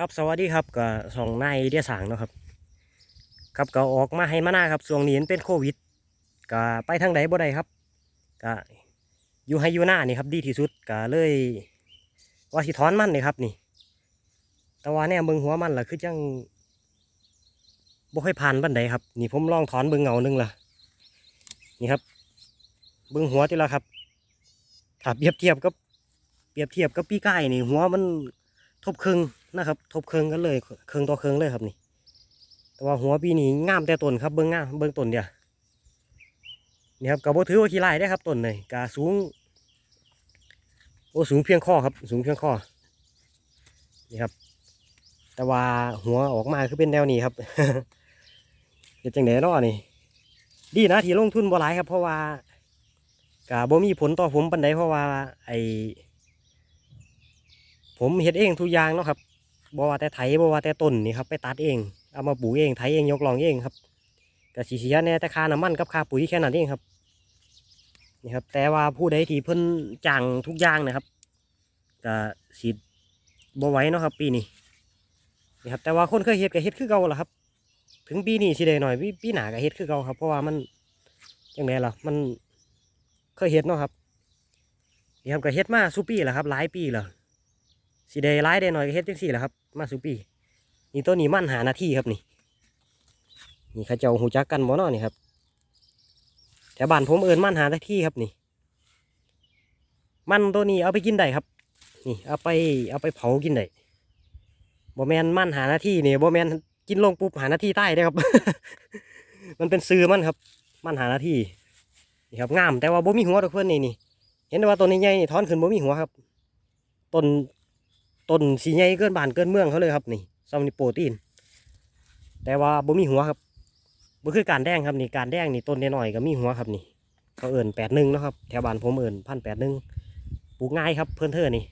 ครับสวัสดีครับก็สองนายเดียสางเนาะครับครับก็ออกมาให้มาหน้าครับช่วงนี้มันเป็นโควิดก็ไปทางใดบ่ได้ครับก็อยู่ให้อยู่หน้านี่ครับดีที่สุดก็เลยว่าสิถอนมันนี่ครับนี่ แต่ว่าเนี่ยเบิงหัวมันล่ะคือจังบ่ค่อยผ่านบันไดครับ นี่ผมลองถอนเบิงเงาหนึงล่ะนี่ครับ เบิงหัวที่ละครับถ้าเปรียบเทียบกับเปรียบเทียบกับปีกายนี่หัวมันทบครึ่ง นะครับ ทบเครึ่งกันเลยเครึ่งต่อเครึ่งเลยครับนี่ แต่ว่าหัวปีนี้งามแต่ต้นครับเบิ้องงามเบิ้องต้นเดียวนี่ครับกระโบถือว่าขี้ไล่ได้ครับต้นเลยกาสูงโอ้สูงเพียงข้อครับ สูงเพียงข้อนี่ครับ แต่ว่าหัวออกมาคือเป็นแนวนี้ครับเฮ็ดจังไดเนาะนี่ ดีนะที่ลงทุนบ่หลายครับ เพราะว่ากาบ่มีผลต่อผมปันใดเพราะว่า ไอผมเฮ็ดเองทุกอย่างเนาะครับ บ่ว่าแต่ไถบ่ว่าแต่ต้นนี่ครับไปตัดเอง เอามาปลูกเองไถเองยกลองเองครับก็สิเสียแน่แต่ค่าน้ำมันกับค่าปุ๋ยแค่นั้นเองครับนี่ครับ แต่ว่าผู้ใดที่เพิ่นจ้างทุกอย่างนะครับก็สิบ่ไวเนาะครับ ปีนี้นี่ครับแต่ว่าคนเคยเฮ็ดก็เฮ็ดคือเก่าล่ะครับ ถึงปีนี้สิได้หน่อยปีหน้าก็เฮ็ดคือเก่าครับเพราะว่ามันจังไดล่ะมันเคยเฮ็ดเนาะครับนี่ครับก็เฮ็ดมาสุปีแล้วครับ หลายปีแล้ว สีได้ร้ายได้หน่อยก็เฮ็ดจังสี่แหละครับ มาสุปีนี่ตัวนี้มั่นหาหน้าที่ครับนี่ นี่ข้าเจ้าหูจักกันบ่เนาะนี่ครับแถวบ้านผมเอินมั่นหาหน้าที่ครับนี่ มันตัวนี้เอาไปกินได้ครับ นี่เอาไปเอาไปเผากินได้บ่แมนมั่นหาหน้าที่นี่บ่แมนกินลงปุ๊บหาหน้าที่ใต้ได้ครับ มันเป็นซื้อมันครับ มันหาหน้าที่นี่ครับงามแต่ว่าบ่มีหัวดอกเพื่อนนี่นี่เห็นว่าตัวนี้ใหญ่นี่ถอนขึ้นบ่มีหัวครับต้น ต้นสีใหญ่เกินบานเกินเมืองเขาเลยครับนี่ซัมนี่โปรตีน แต่ว่าบ่มีหัวครับบ่คือการแดงครับนี่การแดงนี่ต้นน้อยๆก็มีหัวครับนี่เขาเอิญแปดหนึ่งนะครับแถวบ้านผมเอิญพันแปดหนึ่งปลูกง่ายครับเพื่อนเธอนี่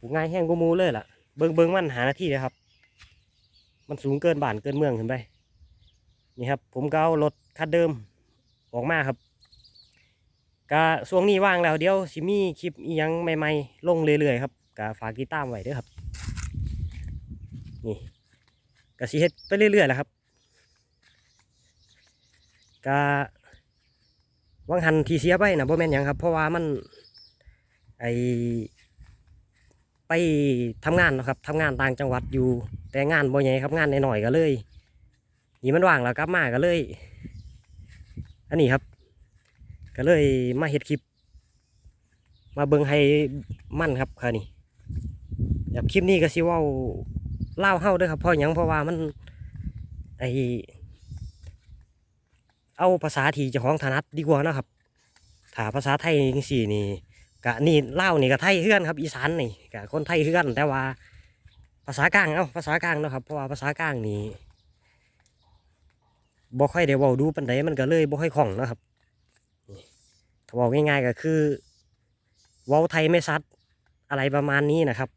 ปลูกง่ายแห้งกูมูเลยล่ะเบิ่งเบิ่งมันหาหน้าที่เลยครับ มันสูงเกินบ้านเกินเมืองขึ้นไปนี่ครับ ผมก็เอารถคันเดิมออกมาครับก็ช่วงนี้ว่างแล้วเดี๋ยวสิมีคลิปอียังใหม่ๆลงเรื่อยๆครับ ก็ฝากติดตามไว้ด้วยครับนี่ก็สิเฮ็ดไปเรื่อยๆแหละครับก็วังหันทีเสียไปนะบ่แม่นยังครับเพราะว่ามันไอไปทำงานนะครับทำงานต่างจังหวัดอยู่แต่งานบ่ใหญ่ครับงานน้อยๆก็เลยนี่มันว่างแล้วกลับมาก็เลย อันนี้ครับ ก็เลยมาเฮ็ดคลิป มาเบิ่งให้มั่นครับค่ะนี่ แบบคลิปนี้ก็สิว่าเล่าเฮาด้วยครับเพราะหยังเพราะว่ามันไอเอาภาษาที่เจ้าของถนัดดีกว่านะครับถ้าภาษาไทยจังซี่นี่กะนี่เล่านี่ก็ไทยเฮือนครับ อีสานนี่กะคนไทยเฮือน แต่ว่าภาษากลางเอ้าภาษากลางเนาะครับเพราะว่าภาษากลางนี่บ่ค่อยได้เว้าดูปานใดมันก็เลยบ่ค่อยคล่องนะครับนี่ถ้าเว้าง่ายๆก็คือว้าไทยไม่ซัดอะไรประมาณนี้นะครับ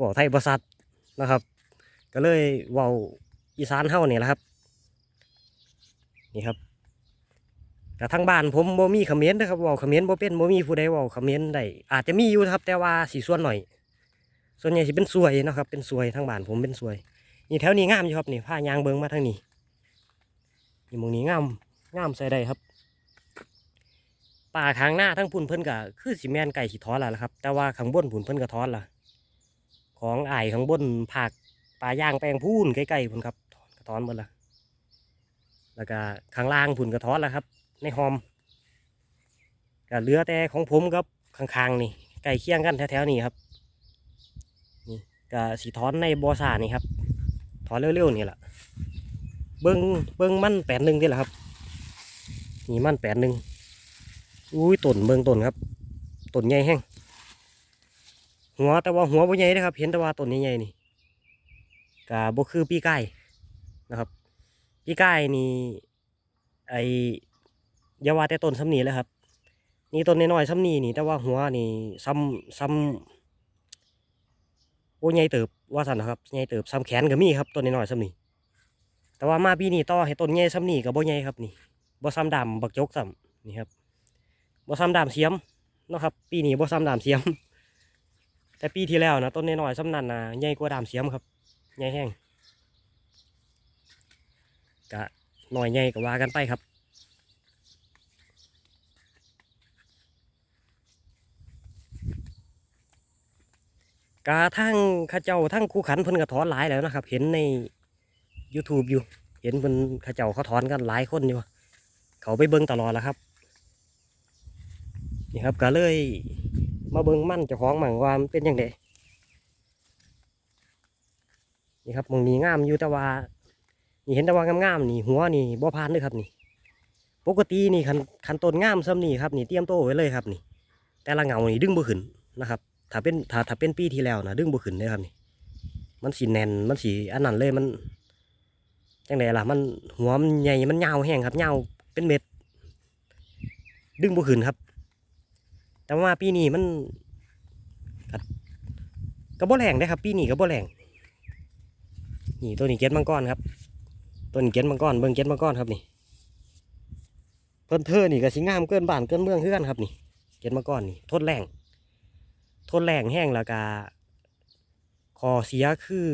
ว่าไทยบริษัทนะครับ ก็เลยว่าอีสานเฮานี่แหละครับ นี่ครับแต่ทางบ้านผมบ่มีขมรนนะครับว่าขมรบ่เป็นบ่มีผู้ใดว่าขมรได้อาจจะมีอยู่นะครับ แต่ว่าสีส่วนหน่อย ส่วนใหญ่สิเป็นสวยนะครับ เป็นสวยทางบ้านผมเป็นสวย นี่แถวนี้งามอยู่ครับนี่ผ้ายางเบิงมาทางนี้นี่มองนี้งามงามใส่ได้ครับ ป่าข้างหน้าทั้งพุ่นเพิ่นก็คือสิแมนไก่สิทอนและล่ะครับ แต่ว่าข้างบนพุ่นเพิ่นก็ทอนละของอ้ายข้างบนภาคป่าย่างแปลงพูนใกล้ๆพุ่นครับก็ทอนหมดละแล้วก็ข้างล่างพุ่นก็ทอนล้วครับ ในหอมก็เหลือแต่ของผมกับข้างๆนี่ใกล้เคียงกันแถวๆนี้ครับนี่ก็สีทอนในบอสานี่ครับถอนเร็วๆนี่แหละเบิ้งเบิ้งมันแปดหนึ่งนี่แหละครับนี่มันแปดหนึ่ง อุ้ยต้นเบิ่งต้นครับต้นใหญ่แห้งหัวแต่ว่าหัวบ่ใหญ่นะครับ เห็นแต่ว่าต้นใหญ่ๆนี่กะบ่คือปีไกายนะครับปีไกายนี่ไอยาวาแต่ต้นซ้ำนี้เลยครับ นี่ต้นน้อยๆซ้ำนี้นี่แต่ว่าหัวนี่ซ้ำซ้ำโอ้ใหญ่เติบว่าสันนะครับใหญ่เติบซ้ำแขนก็มีครับต้นน้อยๆซ้ำนี้แต่ว่ามาปีนี้ต่อให้ต้นใหญ่ซ้ำนี้ก็บ่ใหญ่ครับนี่บ่ซ้ำดำบักจกซ้ำนี่ครับ บ่ซ้ำดามเสียมเนาะครับ ปีนี้บ่ซ้ำดามเสียม แต่ปีที่แล้วนะต้นน้อยๆสำนันนะใหญ่กว่าดามเสียมครับใหญ่แห้งกะหน่อยใหญ่ก็ว่ากันไปครับกาทั้งข้าเจ้าทั้งคู่ขันเพิ่นก็ถอนหลายแล้วนะครับ เห็นใน YouTube อยู่ เห็นเพิ่นข้าเจ้าเขาถอนกันหลายคนอยู่ เขาไปเบิ่งตลอดแล้วครับ นี่ครับก็เลยมาเบิ่งมั่นเจ้าของหมั่งว่ามันเป็นยังไงนี่ครับมองนี้งามอยู่แต่ว่านี่เห็นแต่ว่างามๆนี่หัวนี่บ่พานเลยครับนี่ ปกตินี่คันคันต้นงามซ้ำนี่ครับนี่เตรียมโตไว้เลยครับนี่ แต่ละเงานี่ดึงบ่ขึ้นนะครับ ถ้าเป็นถ้าถ้าเป็นปีที่แล้วนะดึงบ่ขึ้นเลยครับนี่ มันสีแน่นมันสีอันนั้นเลยมันจังไดล่ะมันหัวมันใหญ่มันยาวแห้งครับยาวเป็นเม็ด ดึงบ่ขึ้นครับ แต่ว่าปีนี้มันก็ก็บ่แรงได้ครับ ปีนี้ก็บ่แรงนี่ตัวนี้เก็ดมังกรครับตัวนี้เก็ดมังกรเบิ่งเก็ดมังกรครับนี่เพิ่นเธอนี่ก็สิงามเกินบ้านเกินเมืองคือนครับนี่เก็ดมังกรนี่ทนแรงทนแรงแห้งแล้วก็ข้อเสียคือ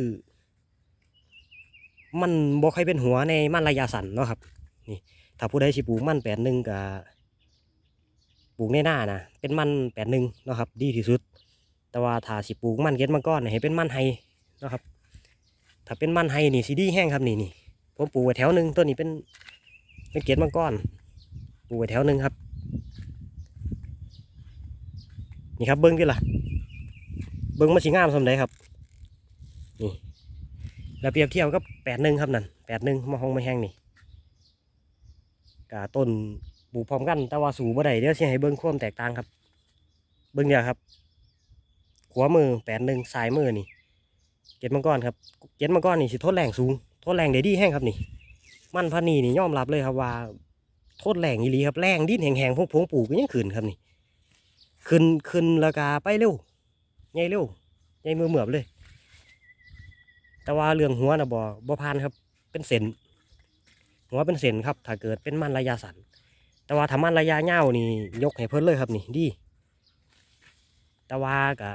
มันบ่ค่อยเป็นหัวในมันระยะสั้นเนาะครับ นี่ถ้าผู้ใดสิปลูกมันแปดหนึ่งก็ ปลูกในหน้านะเป็นมันแปดหนึ่งนะครับดีที่สุด แต่ว่าถ้าสิปลูกมันเก็ดมังกรเนี่ยให้เป็นมันไฮนะครับ ถ้าเป็นมันไฮนี่สีดีแห้งครับนี่นี่ผมปลูกไว้แถวหนึ่งต้นนี้เป็นเป็นเก็ดมังกรปลูกไว้แถวหนึ่งครับ นี่ครับเบิ้งดิล่ะ เบิ้งมันสีงามสมไดครับนี่แล้วเปรียบเทียบกับแปดหนึ่งครับนั่นแปดหนึ่งมะฮงไม่แห้งนี่กาต้น ปลูกพร้อมกันแต่ว่าสูงบ่ได้เดี๋ยวสิให้เบิ่งความแตกต่างครับ เบิ่งเนี่ยครับขวามือแปดหนึ่งซ้ายมือนี่เก็ดมังกรครับเก็ดมังกรนี่สิทนแรงสูงทนแรงได้ดีแห้งครับนี่ มันพันนี่นี่ยอมรับเลยครับว่าทนแรงอีหลีครับแรงดิ้นแห้งๆพวกพงปลูกก็ยังขึ้นครับนี่ขึ้นขึ้นราคาไปเร็วใหญ่เร็วใหญ่มือเหมือบเลย แต่ว่าเรื่องหัวนะบ่บ่พานครับ เป็นเส้นหัวเป็นเส้นครับ ถ้าเกิดเป็นมันระยะสั้น แต่ว่าทำมันระยะยาวนี่ยกให้เพิ่นเลยครับนี่ดี แต่ว่ากับ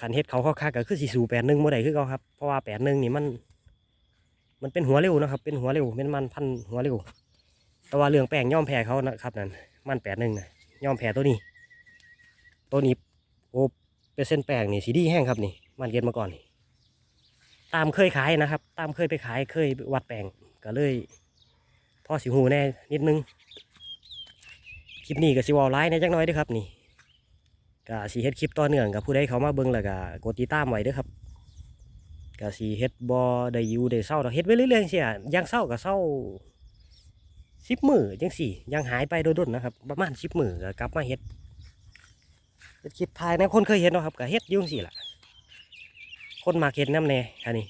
ขันเฮ็ดเขาเขาคักก็คือสีสูแปดหนึ่งโมได้คือเขาครับ เพราะว่าแปดหนึ่งนี่มัน มันเป็นหัวเร็วนะครับ เป็นหัวเร็วเป็นมันพันหัวเร็ว แต่ว่าเรื่องแป้งย่อมแพ้เขานะครับนั่นมันแปดหนึ่งนะย่อมแพ้ตัวนี้ ตัวนี้โอ้เป็นเส้นแป้งนี่สีดีแห้งครับนี่ มันเก็ตมาก่อนนี่ตามเคยขายนะครับ ตามเคยไปขายเคยวัดแป้งก็เลย พอสิหูแน่นิดนึง คลิปนี้ก็สิวอลไลน์ในจักหน้อยด้วยครับนี่ก็สีเฮ็ดคลิปต่อเนื่องกับผู้ใดเขามาเบิ่งแล้วก็กดติดตามไว้ด้อครับก็สีเฮ็ดบ่ได้ยูได้เศร้าดอกเฮ็ดไปเรื่อยๆจังซี่อะยังเศร้าก็เศร้าสิบมือจังสี่ยังหายไปโดยๆนะครับ ประมาณสิบมือก็กลับมาเฮ็ดเฮ็ดคลิปถ่ายนะคนเคยเห็นเนาะครับก็เฮ็ดยุ่งสี่ละคนมักเฮ็ดน้ำแน่อันนี้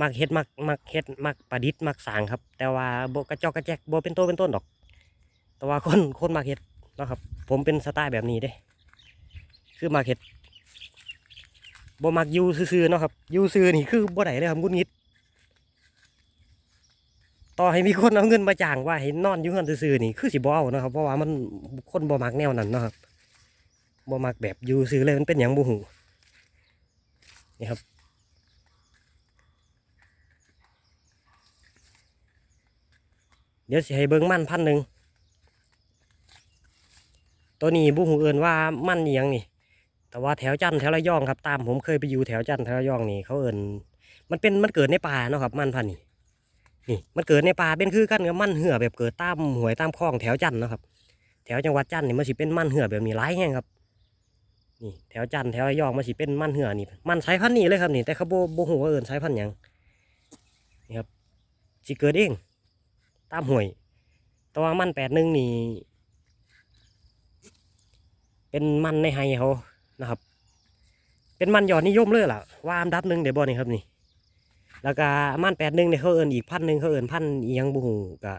มักเฮ็ดมักมักเฮ็ดมักประดิษฐ์มักสางครับ แต่ว่าโบกระจอกกระแจกโบเป็นตัวเป็นต้นดอก แต่ว่าคนคนมาเห็ดนะครับ ผมเป็นสไตล์แบบนี้เด้ คือมาเห็ดบ่มักยูซื่อๆนะครับยูซื่อนี่คือบ่ได้เลยครับงุดงิด ต่อให้มีคนเอาเงินมาจ้างว่าให้นอนอยู่เงินซื่อๆนี่คือสิบ่เอานะครับ เพราะว่ามันคนบ่มักแนวนั้นนะครับบ่มักแบบยูซื่อเลยมันเป็นหยังบ่หูนี่ครับเดี๋ยวสิให้เบิ่งมันพันหนึ่ง ตัวนี้บุหูเอินว่ามันยังนี่ แต่ว่าแถวจันทร์แถวระยองครับตามผมเคยไปอยู่แถวจันทร์แถวระยองนี่เขาเอินมันเป็นมันเกิดในป่าเนาะครับ มันพันนี่นี่มันเกิดในป่าเป็นคือกันกับมันเหือแบบเกิดตามหวยตามคลองแถวจันทร์เนาะครับ แถวจังหวัดจันทร์นี่มันสิเป็นมันเหือแบบนี้ร้ายแห้งครับนี่แถวจันทร์แถวระยองมันสิเป็นมันเหือนี่มันสายพันธุ์นี้เลยครับนี่แต่เขาโบโบหูว่าเอินสายพันธุ์ยังนี่ครับสิเกิดเอง ตามหวยแต่ว่ามันแปดหนึ่งนี่ เป็นมันในไฮเขานะครับ เป็นมันยอดนิยมเลยล่ะว่าอันดับหนึ่งเดี๋ยวบอนี่ครับนี่แล้วก็มันแปดหนึ่งเนี่ยเขาเอินอีกพันหนึ่งเขาเอินพันอียังบูฮูกะ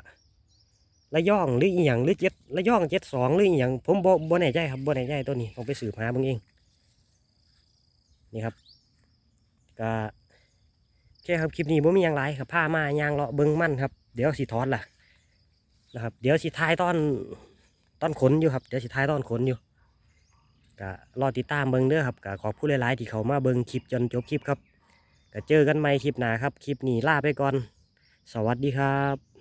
ระย่องหรืออีหยังหรือเจ็ดระย่องเจ็ดสองหรืออีหยังผมบ่บ่แน่ใจครับบ่แน่ใจตัวนี้ต้องไปสืบหาเบิ่งเองนี่ครับก็แค่ครับคลิปนี้บ่มีหยังไรครับพามายางเลาะเบิ่งมันครับ เดี๋ยวสิทอดล่ะนะครับ เดี๋ยวสิทายตอนตอนขนอยู่ครับ เดี๋ยวสิทายตอนขนอยู่ ก็รอติดตามเบิ้งเด้อครับก็ขอผู้หลายๆที่เขามาเบิ้งคลิปจนจบคลิปครับก็เจอกันใหม่คลิปหน้าครับ คลิปนี้ลาไปก่อน สวัสดีครับ